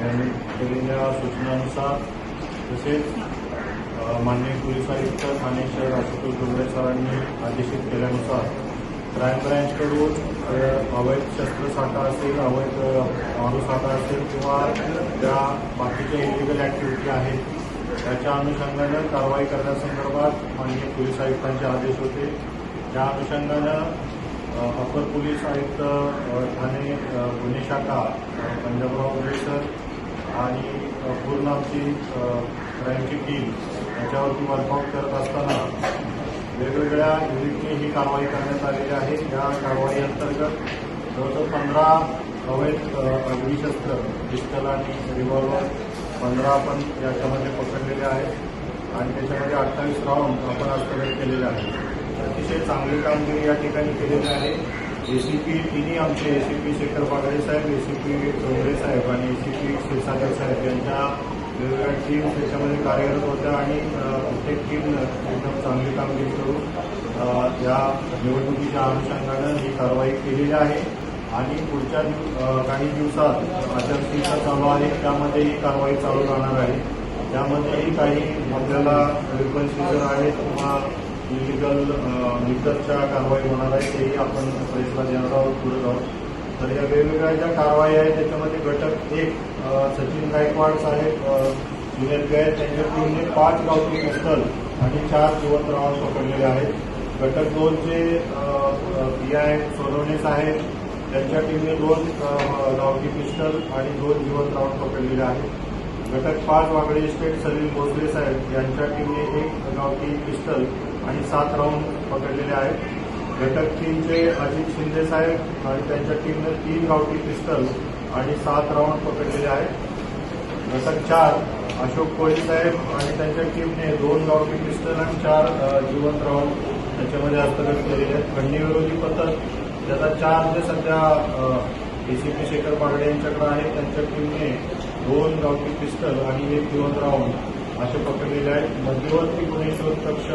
यांनी केलेल्या सूचनानुसार तसेच मान्य माननीय पोलीस आयुक्त ठाणे शहर आशुतोष डोंगरे सरांनी आदेशित केल्यानुसार क्राईम ब्रँचकडून अवैध शस्त्रसाठा असेल अवैध मालूसाठा असेल किंवा ज्या बाकीच्या इलिगल ॲक्टिव्हिटी आहेत त्याच्या अनुषंगानं कारवाई करण्यासंदर्भात माननीय पोलीस आयुक्तांचे आदेश होते. त्या अनुषंगानं अपर पोलीस आयुक्त ठाणे गुन्हे शाखा पंजाबराव सर आणि पूर्ण आमची अ, क्राईमची टीम याच्यावरती वर्कआउट करत असताना वेगवेगळ्या युनिटने ही कारवाई करण्यात आलेली आहे. या कारवाई अंतर्गत जवळजवळ पंधरा अवैध अग्निशस्त्र पिस्टल आणि रिव्हॉल्वर पंधरा आपण याच्यामध्ये पकडलेले आहेत. आणि त्याच्यामध्ये अठ्ठावीस राऊंड आपण हस्तगत केलेले आहेत. अतिशय चांगली कामगिरी या ठिकाणी केलेली आहे. एसीपी तिन्ही आमचे एसीपी शेखर बागडे साहेब एसीपी चौधरे साहेब आणि एसीपी क्षीरसागर साहेब यांच्या वेगवेगळ्या टीम त्याच्यामध्ये कार्यरत होत्या आणि प्रत्येक टीम एकदम चांगली कामगिरी करून या निवडणुकीच्या अनुषंगानं ही कारवाई केलेली आहे. आणि पुढच्या काही दिवसात आचारसंहिता चालू आहे त्यामध्ये ही कारवाई चालू राहणार आहे. त्यामध्येही काही आपल्याला वेपन सीजर आहेत किंवा इलिगल लिटरच्या uh, कारवाई होणार आहे तेही आपण प्रेसला देणार आहोत पुढे जाऊन. तर या वेगवेगळ्या ज्या कारवाई आहेत त्याच्यामध्ये घटक एक सचिन गायकवाड साहेब अ, जुनेद त्यांच्या टीमने पाच गावठी पिस्तल आणि चार जिवंत पकडलेले आहेत. घटक दोनचे पी आय सोनवणे साहेब त्यांच्या टीमने दोन अ, गावठी पिस्टल आणि दोन जिवंत पकडलेले आहेत. घटक पाच वागळे इस्टेट सलील भोसले साहेब यांच्या टीमने एक गावठी पिस्टल आणि सात राऊंड पकडलेले आहेत. घटक तीनचे अजित शिंदे साहेब आणि त्यांच्या टीमने तीन गावठी पिस्तल आणि सात राऊंड पकडलेले आहेत. घटक चार अशोक कोळी साहेब आणि त्यांच्या टीमने दोन गावठी पिस्टल आणि चार जिवंत राऊंड त्याच्यामध्ये हस्तगत केलेले आहेत. खंडीविरोधी पथक ज्याचा चार जे सध्या एसीपी शेखर बागडे यांच्याकडे आहे त्यांच्या टीमने दोन गावठी पिस्टल आणि एक जिवंत राऊंड असे पकडलेले आहेत. मध्यवर्ती गुन्हे शोध कक्ष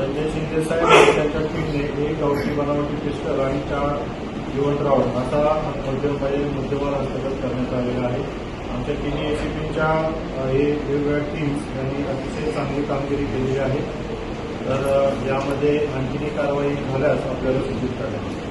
संजय शिंदे साहेब त्यांच्या टीमने एक गावठी बनावटी पिस्टल आणि चार जिवंत राऊंड असा मध्यम मुद्देवर मुद्देमाल हस्तगत करण्यात आलेला आहे. आमच्या तिन्ही एसीपीच्या हे वेगवेगळ्या टीम्स यांनी अतिशय चांगली कामगिरी केलेली आहे. तर यामध्ये आणखीनही कारवाई झाल्यास आपल्याला सूचित करण्यात